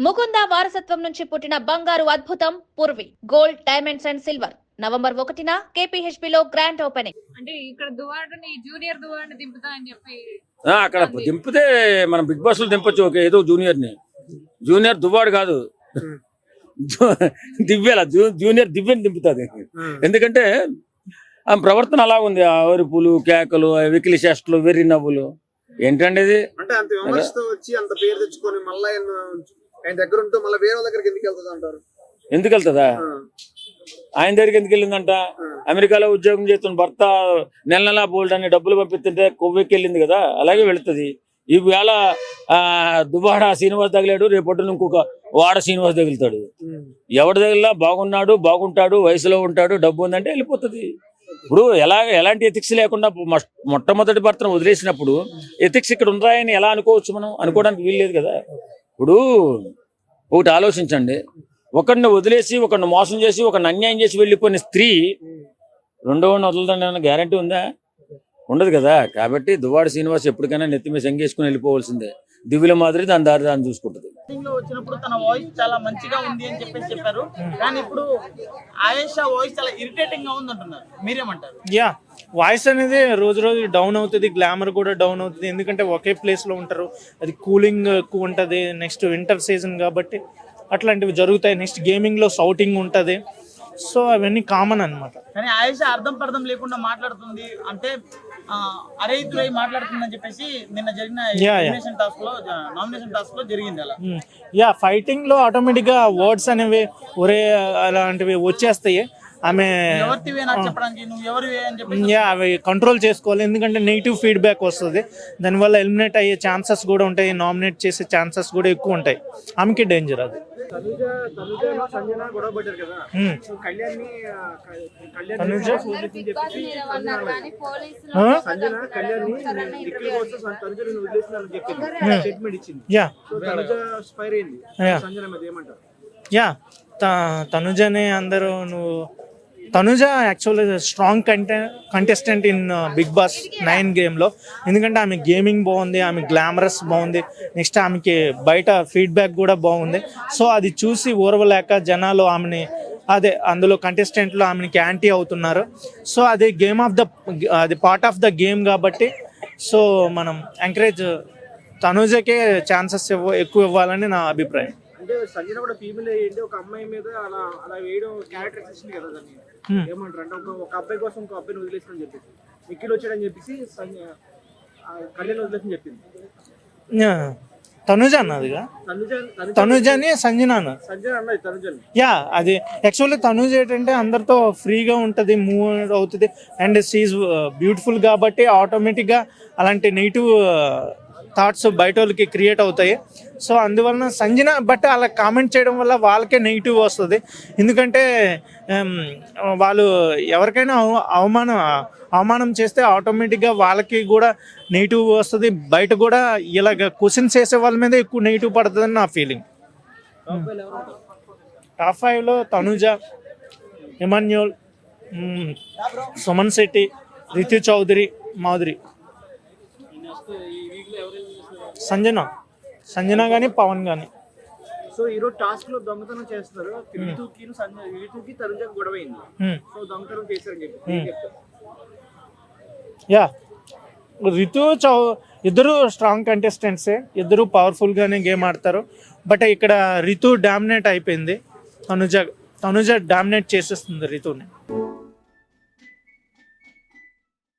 ముకుంద వారసత్వం నుంచి పుట్టిన బంగారు అద్భుతం Purvi. Gold diamonds and silver. November ఒకటిన KPHP లో గ్రాండ్ ఓపెనింగ్. అంటే ఇక్కడ దువాడని జూనియర్ దువాడిని దింపుతా అని చెప్పి ఆ, అక్కడ దింపితే మనం బిగ్ బాస్లో దింపొచ్చు ఓకే ఏదో జూనియర్ని జూనియర్ దువ్వాడు కాదు. దివ్యాల జూనియర్ దివ్యని దింపుతుంది. ఎందుకంటే ఆమె ప్రవర్తన అలా ఉంది ఆ అరుపులు కేకలు వెకిలి చేష్టలు వెర్రి నవ్వులు. ఏంటండి ఇది? అంటే అంత విమర్శతో వచ్చి అంత పేరు తెచ్చుకొని మళ్ళీ ఆయన దగ్గర ఉంటూ మళ్ళీ వేరే దగ్గరికి ఎందుకు వెళ్తుంది అంటారు? ఎందుకు వెళ్తుందా? ఆయన దగ్గరికి ఎందుకు వెళ్ళిందంట? అమెరికాలో ఉద్యోగం చేస్తున్న భర్త నెల నెలా బోల్డ్ అని డబ్బులు పంపిస్తుంటే కొవ్వెక్కి వెళ్ళింది కదా అలాగే వెళుతుంది. ఈవేళ దుబాడ శ్రీనివాస్ తగిలాడు రేపొద్దున ఇంకొక వాడ శ్రీనివాస్ తగులుతాడు. ఎవరి దగ్గర బాగున్నాడు బాగుంటాడు వయసులో ఉంటాడు డబ్బు ఉందంటే వెళ్ళిపోతుంది. ఇప్పుడు ఎలా ఎలాంటి ఎథిక్స్ లేకుండా మొట్టమొదటి భర్తను వదిలేసినప్పుడు ఎథిక్స్ ఇక్కడ ఉన్నాయని ఎలా అనుకోవచ్చు మనం? అనుకోవడానికి వీల్లేదు కదా. ఇప్పుడు ఒకటి ఆలోచించండి. ఒకరిని వదిలేసి ఒకరిని మోసం చేసి ఒకరిని అన్యాయం చేసి వెళ్ళిపోయిన స్త్రీ రెండో వదలదని గ్యారంటీ ఉందా? ఉండదు కదా. కాబట్టి దువ్వాడ శ్రీనివాస్ ఎప్పటికైనా నెత్తి మీద సంగేసుకుని వెళ్ళిపోవాల్సిందే. దివ్యుల మాదిరి దాని దారి దాన్ని చూసుకుంటుంది. Starting లో వచ్చినప్పుడు తన వాయిస్ చాలా మంచిగా ఉంది అని చెప్పేసి చెప్పారు. కానీ ఇప్పుడు ఆయేషా వాయిస్ చాలా ఇరిటేటింగ్గా ఉంది అంటున్నారు మీరేమంటారు? యా వాయిస్ అనేది రోజు రోజు డౌన్ అవుతుంది గ్లామర్ కూడా డౌన్ అవుతుంది. ఎందుకంటే ఒకే place లో ఉంటారు. అది కూలింగ్ ఎక్కువ ఉంటుంది నెక్స్ట్ వింటర్ సీజన్ కాబట్టి అట్లాంటివి జరుగుతాయి. నెక్స్ట్ గేమింగ్లో సౌటింగ్ ఉంటుంది. సో అవన్నీ కామన్ అన్నమాట. కానీ ఆయేషా అర్థం పర్థం లేకుండా మాట్లాడుతుంది అంటే ఆ, అరే ఇతురై మాట్లాడుతుందని చెప్పేసి నిన్న జరిగిన. నామినేషన్ టాస్క్లో నామినేషన్ టాస్క్లో జరిగింది అలా. యా ఫైటింగ్లో ఆటోమేటిక్గా వర్డ్స్ అనేవి ఒరే అలాంటివి వచ్చేస్తాయి. ఆమె అవి కంట్రోల్ చేసుకోవాలి. ఎందుకంటే నెగిటివ్ ఫీడ్బ్యాక్ వస్తుంది. దానివల్ల ఎలిమినేట్ అయ్యే ఛాన్సెస్ కూడా ఉంటాయి. నామినేట్ చేసే ఛాన్సెస్ కూడా ఎక్కువ ఉంటాయి. ఆమెకి డేంజర్ అది. యా. తనుజనే అందరూ నువ్వు తనుజ యాక్చువల్లీ స్ట్రాంగ్ కంటె contestant in Bigg Boss nine గేమ్లో ఎందుకంటే ఆమె గేమింగ్ బాగుంది ఆమె గ్లామరస్ బాగుంది. నెక్స్ట్ ఆమెకి బయట ఫీడ్బ్యాక్ కూడా బాగుంది. సో అది చూసి ఓర్వలేక జనాలు ఆమెని అదే అందులో కంటెస్టెంట్లు ఆమెకి యాంటీ అవుతున్నారు. సో అది గేమ్ ఆఫ్ ద అది పార్ట్ ఆఫ్ ద గేమ్ కాబట్టి సో మనం ఎంకరేజ్ తనుజకే ఛాన్సెస్ ఇవ్వ ఎక్కువ ఇవ్వాలని నా అభిప్రాయం. అంటే సంజన కూడా ఫీమేల్ అయ్యింది. ఒక అమ్మాయి మీద అలా అలా వేయడం క్యారెక్టర్ ఇచ్చింది కదా దాన్ని. ఏమంటారు? అంటే ఒక ఒక అబ్బాయి కోసం ఒక అబ్బాయిని వదిలేసిన చెప్పేసి. నిఖిల్ వచ్చాడని చెప్పేసి కళ్యాణ్ వదిలేసిన చెప్పింది. తనుజ అన్నదిగా తనుజ తనుజ తనుజని సంజన అన్న. యా అది యాక్చువల్లీ తనుజ ఏంటంటే అందరితో ఫ్రీగా ఉంటుంది మూవ్ అవుతుంది. అండ్ సీజ్ బ్యూటిఫుల్ కాబట్టి ఆటోమేటిక్గా అలాంటి నెగిటివ్ థాట్స్ బయట వాళ్ళకి క్రియేట్ అవుతాయి. సో అందువలన సంజన బట్ అలా కామెంట్ చేయడం వల్ల వాళ్ళకే నెగిటివ్ వస్తుంది. ఎందుకంటే వాళ్ళు ఎవరికైనా అవ- అవమానం అవమానం చేస్తే ఆటోమేటిక్గా వాళ్ళకి కూడా నెగిటివ్ వస్తుంది. బయట కూడా ఇలాగ క్వశ్చన్స్ చేసే వాళ్ళ మీద ఎక్కువ నెగిటివ్ పడుతుందని నా ఫీలింగ్ టాప్ ఫైవ్లో తనుజ ఎమాన్యుల్ సుమన్ శెట్టి రితు చౌదరి మాధురి. సంజన. సంజన కానీ పవన్ కానీ సో ఈ రోజు టాస్క్లో దొంగతనం చేస్తున్నారు. రితుకి సంజన రితుకి తనుజ గొడవ అయింది సో దొంగతనం చేశారని చెప్పి యా. రితు చౌ ఇద్దరు స్ట్రాంగ్ కంటెస్టెంట్సే ఇద్దరు పవర్ఫుల్గానే గేమ్ ఆడతారు. బట్ ఇక్కడ రితు డామినేట్ అయిపోయింది. తనుజ తనుజ డామినేట్ చేసేస్తుంది రితుని.